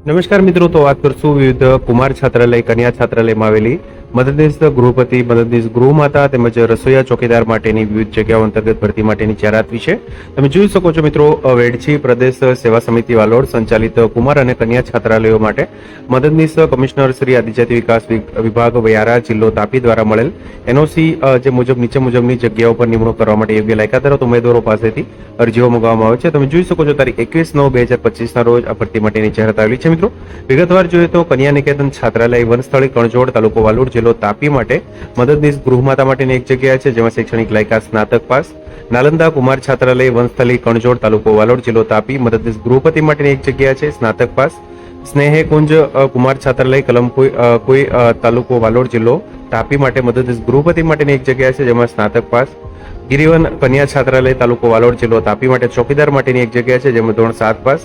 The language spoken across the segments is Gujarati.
નમસ્કાર મિત્રો તો વાત કરશું વિવિધ કુમાર છાત્રાલય કન્યા છાત્રાલયમાં આવેલી મદદનીશ ગૃહપતિ, મદદનીશ ગૃહમાતા તેમજ રસોઈયા ચોકીદાર માટેની વિવિધ જગ્યાઓ અંતર્ગત ભરતી માટેની જાહેરાત વિશે તમે જોઈ શકો છો મિત્રો વેડછી પ્રદેશ સેવા સમિતિ વાલોડ સંચાલિત કુમાર અને કન્યા છાત્રાલયો માટે મદદનીશ કમિશનર શ્રી આદિજાતિ વિકાસ વિભાગ વ્યારા જિલ્લો તાપી દ્વારા મળેલ એનઓસી જે મુજબ નીચે મુજબની જગ્યાઓ પર નિમણૂક કરવા માટે યોગ્ય લાયકાત ધરાવતા ઉમેદવારો પાસેથી અરજીઓ મંગાવવામાં આવે છે. તમે જોઈ શકો છો તારીખ એકવીસ નવ બે હજાર પચીસના રોજ આ ભરતી માટેની જાહેરાત આવેલી છે મિત્રો. વિગતવાર જોઈએ તો કન્યા નિકેતન છાત્રાલય વનસ્થળી કણજોડ તાલુકો વાલુડ જિલ્લો તાપી માટે. મદદનીશ ગૃહમાતા માટેની એક જગ્યા છે જેમાં શૈક્ષણિક લાયકાત સ્નાતક પાસ. નાલંદા કુમાર છાત્રાલય વંસ્થલી કણજોડ તાલુકો વાલોડ જિલ્લો તાપી. મદદનીશ ગૃહપતિ માટેની એક જગ્યા છે સ્નાતક પાસ. સ્નેહે કુંજ કુમાર છાત્રાલય કલમકુઈ અ, કોઈ તાલુકો વાલોડ જિલ્લો તાપી માટે મદદનીશ ગૃહપતિ માટેની એક જગ્યા છે જેમાં સ્નાતક પાસ. ગિરિવન કન્યા છાત્રાલય તાલુકો વાલોડ જિલ્લો તાપી માટે ચોકીદાર માટેની એક જગ્યા છે જેમાં ધોરણ સાત પાસ.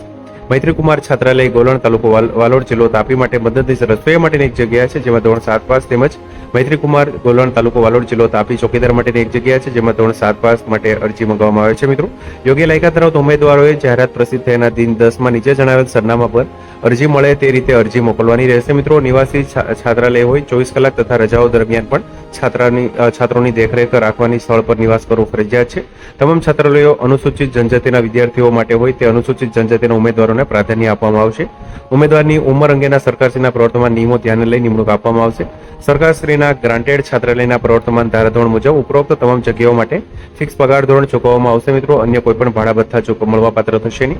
મૈત્રીકુમાર છાત્રાલય, ગોલણ તાલુકો વાલ- વાલોડ જિલ્લો તાપી માટે મદદનીશ રસોઈયા માટેની એક જગ્યા છે, જેમાં ધોરણ સાત પાસ તેમજ મૈત્રીકુમાર ગોલણ તાલુકો વાલોડ જિલ્લો તાપી ચોકીદાર માટેની એક જગ્યા છે, જેમાં ધોરણ સાત પાસ માટે અરજી મંગાવવામાં આવે છે, મિત્રો. યોગ્ય લાયકાત ધરાવતા ઉમેદવારોએ જાહેરાત પ્રસિદ્ધ થયાના દિન દસમાં નીચે જણાવેલ સરનામા પર અરજી મળે તે રીતે અરજી મોકલવાની રહેશે, મિત્રો. નિવાસી છાત્રાલય હોય, ચોવીસ કલાક તથા રજાઓ દરમિયાન પણ છાત્રાની છાત્રોની દેખરેખ રાખવાની સ્થળ પર નિવાસ કરવો ફરજિયાત છે. તમામ છાત્રાલયો અનુસૂચિત જનજાતિના વિદ્યાર્થીઓ માટે હોય, તે અનુસૂચિત જનજાતિના ઉમેદવારોને પ્રાધાન્ય આપવામાં આવશે. ઉમેદવારની ઉંમર અંગેના સરકારશ્રીના પ્રવર્તમાન નિયમો ધ્યાને લઈ નિમણૂક આપવામાં આવશે. સરકારશ્રીના ગ્રાન્ટેડ છાત્રાલયના પ્રવર્તમાન ધારાધોરણ મુજબ ઉપરોક્ત તમામ જગ્યાઓ માટે ફિક્સ પગાર ધોરણ ચૂકવવામાં આવશે મિત્રો. અન્ય કોઈપણ ભાડા ભથ્થા મળવાપાત્ર થશે નહીં.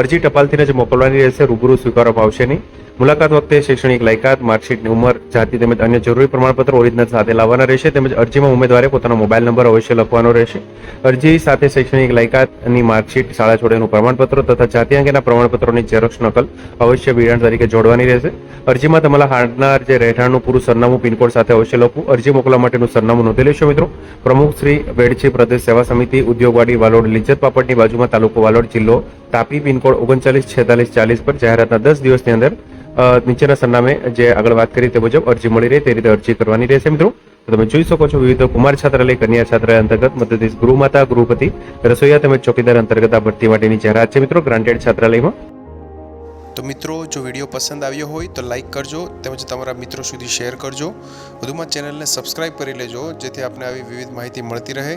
અરજી ટપાલથી જ મોકલવાની રહેશે, રૂબરૂ સ્વીકારવામાં આવશે નહીં. મુલાકાત વખતે શૈક્ષણિક લાયકાત, માર્કશીટની ઉંમર, જાતિ તેમજ અન્ય જરૂરી પ્રમાણપત્ર ઓરિજિનલ સાથે લાવવાના રહેશે, તેમજ અરજીમાં ઉમેદવારે પોતાનો મોબાઈલ નંબર અવશ્ય લખવાનો રહેશે. અરજી સાથે શૈક્ષણિક લાયકાતની માર્કશીટ, શાળા છોડેનું પ્રમાણપત્ર તથા જાતિ અંગેના પ્રમાણપત્રોની ઝેરોક્ષ નકલ અવશ્ય વિરાણ તરીકે જોડવાની રહેશે. અરજીમાં તમારા હાડનાર જે રહેઠાણનું પૂરું સરનામું, પિનકોડ સાથે અવશ્ય લખવું. અરજી મોકલવા માટેનું સરનામું નોંધી લેશો મિત્રો. પ્રમુખ શ્રી વેડછી પ્રદેશ સેવા સમિતિ ઉદ્યોગવાડી, વાલોડ લિજ્જત પાપડની બાજુમાં તાલુકો વાલોડ, જિલ્લો તાપી, પિનકોડ ઓગણચાલીસ, છેતાલીસ, ચાલીસ પર જાહેરાતના દસ દિવસની અંદર નીચેના સરનામે જે આગળ વાત કરી તે મુજબ અરજી મળી રહે, તે રીતે અરજી કરવાની રહેશે મિત્રો. તમે જોઈ શકો છો વિવિધ કુમાર છાત્રાલય, કન્યા છાત્રાલય અંતર્ગત મધ્યપ્રદેશ ગૃહમાતા, ગૃહપતિ, રસોઈયા તેમજ ચોકીદાર અંતર્ગત આ ભરતી માટેની જાહેરાત છે મિત્રો ગ્રાન્ટેડ છાત્રાલયમાં. તો મિત્રો, જો વીડિયો પસંદ આવ્યો હોય તો લાઇક કરજો તેમજ તમારા મિત્રો સુધી શેર કરજો. વધુમાં ચેનલને સબસ્ક્રાઇબ કરી લેજો જેથી આપને આવી વિવિધ માહિતી મળતી રહે.